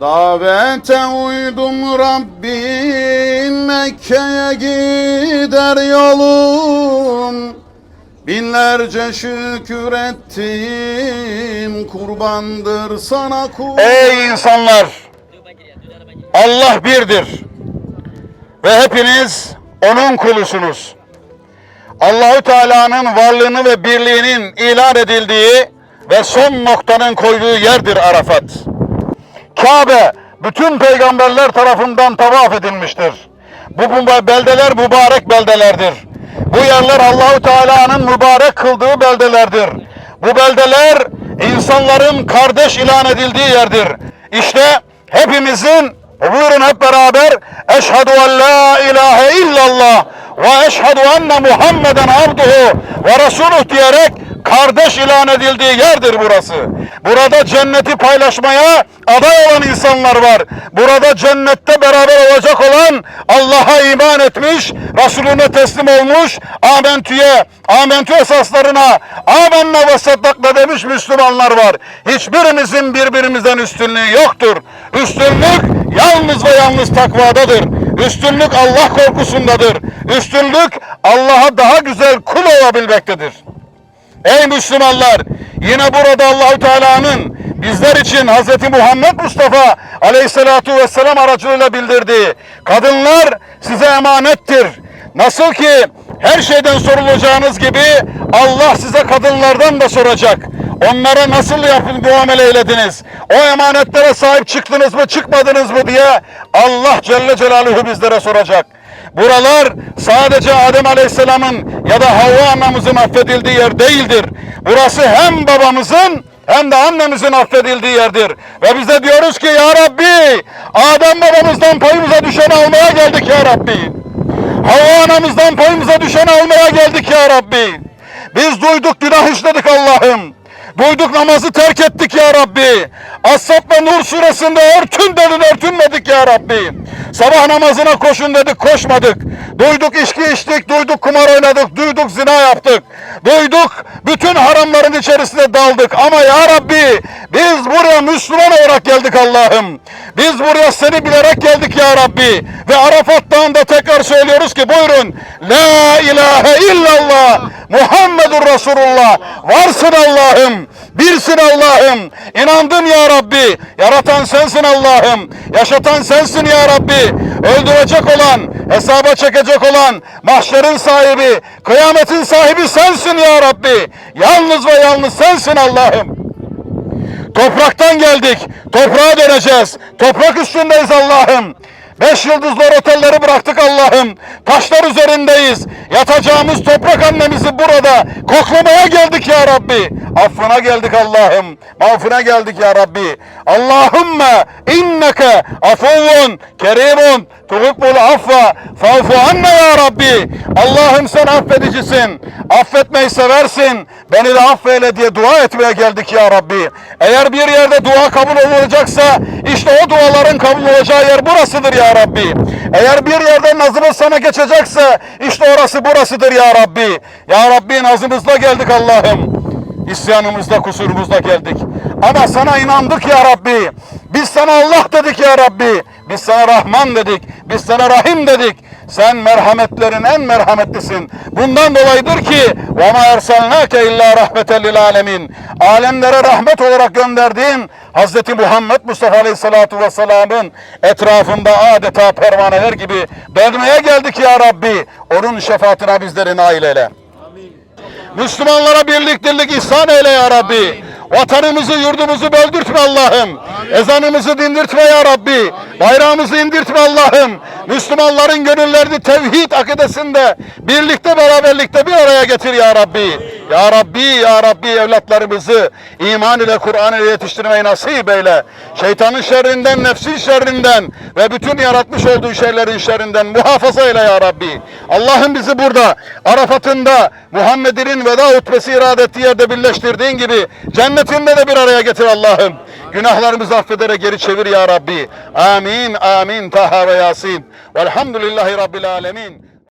Davete uydum Rabbim Mekke'ye gider yolum Binlerce şükür ettim kurbandır sana kul Ey insanlar! Allah birdir. Ve hepiniz onun kulusunuz. Allahü Teala'nın varlığını ve birliğinin ilan edildiği ve son noktanın koyduğu yerdir Arafat. Kabe bütün peygamberler tarafından tavaf edilmiştir. Bu beldeler mübarek beldelerdir. Bu yerler Allahü Teala'nın mübarek kıldığı beldelerdir. Bu beldeler insanların kardeş ilan edildiği yerdir. İşte hepimizin buyurun hep beraber eşhedü en la ilahe illallah ve eşhedü enne Muhammeden abduhu ve resuluh diyerek kardeş ilan edildiği yerdir burası. Burada cenneti paylaşmaya aday olan insanlar var. Burada cennette beraber olacak olan Allah'a iman etmiş, Resulüne teslim olmuş, amentüye, amentü esaslarına, amenna ve saddakla demiş Müslümanlar var. Hiçbirimizin birbirimizden üstünlüğü yoktur. Üstünlük yalnız ve yalnız takvadadır. Üstünlük Allah korkusundadır. Üstünlük Allah'a daha güzel kul olabilmektedir. Ey Müslümanlar! Yine burada Allahü Teala'nın bizler için Hz. Muhammed Mustafa Aleyhisselatu Vesselam aracılığıyla bildirdiği kadınlar size emanettir. Nasıl ki her şeyden sorulacağınız gibi Allah size kadınlardan da soracak. Onlara nasıl yapın muamele eylediniz? O emanetlere sahip çıktınız mı çıkmadınız mı diye Allah Celle Celaluhu bizlere soracak. Buralar sadece Adem Aleyhisselam'ın ya da Havva anamızın affedildiği yer değildir. Burası hem babamızın hem de annemizin affedildiği yerdir. Ve biz de diyoruz ki ya Rabbi Adem babamızdan payımıza düşeni almaya geldik ya Rabbi. Havva anamızdan payımıza düşeni almaya geldik ya Rabbi. Biz duyduk günah işledik Allah'ım. Duyduk namazı terk ettik ya Rabbi. Ve Nur suresinde örtün dedin örtünmedik ya Rabbi. Sabah namazına koşun dedik koşmadık. Duyduk içki içtik, duyduk kumar oynadık, duyduk zina yaptık. Duyduk bütün haramların içerisine daldık. Ama ya Rabbi biz buraya Müslüman olarak geldik Allah'ım. Biz buraya seni bilerek geldik ya Rabbi. Ve Arafat Dağı'nda tekrar söylüyoruz ki buyurun. La ilahe illallah Muhammedur Resulullah. Varsın Allah'ım. Birsin Allah'ım. İnandım ya Rabbi. Yaratan sensin Allah'ım. Yaşatan sensin ya Rabbi. Öldürecek olan, hesaba çekecek olan, mahşerin sahibi, kıyametin sahibi sensin ya Rabbi. Yalnız ve yalnız sensin Allah'ım. Topraktan geldik. Toprağa döneceğiz. Toprak üstündeyiz Allah'ım. Beş yıldızlı otelleri bıraktık Allah'ım. Taşlar üzerindeyiz. Yatacağımız toprak annemizi burada koklamaya geldik ya Rabbi. Affına geldik Allah'ım. Mağfına geldik ya Rabbi. Allahümme inneke afuvun kerimun tuhibbul affa fa'fu anne ya Rabbi. Allah'ım sen affedicisin. Affetmeyi seversin. Beni de affeyle diye dua etmeye geldik ya Rabbi. Eğer bir yerde dua kabul olacaksa işte o duaların kabul olacağı yer burasıdır ya Rabbi. Eğer bir yerde nazımız sana geçecekse işte orası burasıdır ya Rabbi. Ya Rabbi nazımızla geldik Allah'ım. İsyanımızda kusurumuzda geldik. Ama sana inandık ya Rabbi. Biz sana Allah dedik ya Rabbi. Biz sana Rahman dedik. Biz sana Rahim dedik. Sen merhametlerin en merhametlisin. Bundan dolayıdır ki وَمَا اَرْسَلْنَاكَ اِلَّا رَحْمَةً لِلْعَالَمِينَ Alemlere rahmet olarak gönderdiğin Hz. Muhammed Mustafa Aleyhisselatü Vesselam'ın etrafında adeta pervaneler gibi dönmeye geldik ya Rabbi. Onun şefaatine bizleri nail eyle. Müslümanlara birlik dirlik ihsan eyle ya Rabbi. Vatanımızı, yurdumuzu böldürtme Allah'ım. Ezanımızı dindirtme ya Rabbi. Bayrağımızı indirtme Allah'ım. Müslümanların gönüllerini tevhid akidesinde birlikte beraberlikte bir araya getir ya Rabbi. Ya Rabbi, ya Rabbi evlatlarımızı iman ile Kur'an ile yetiştirmeyi nasip eyle. Şeytanın şerrinden, nefsin şerrinden ve bütün yaratmış olduğu şeylerin şerrinden muhafaza eyle ya Rabbi. Allah'ım bizi burada Arafat'ında Muhammed'in veda hutbesi irade ettiği yerde birleştirdiğin gibi cennetinde de bir araya getir Allah'ım. Günahlarımızı affederek geri çevir ya Rabbi. Amin, amin. Taha ve Yasin. Velhamdülillahi Rabbil alemin.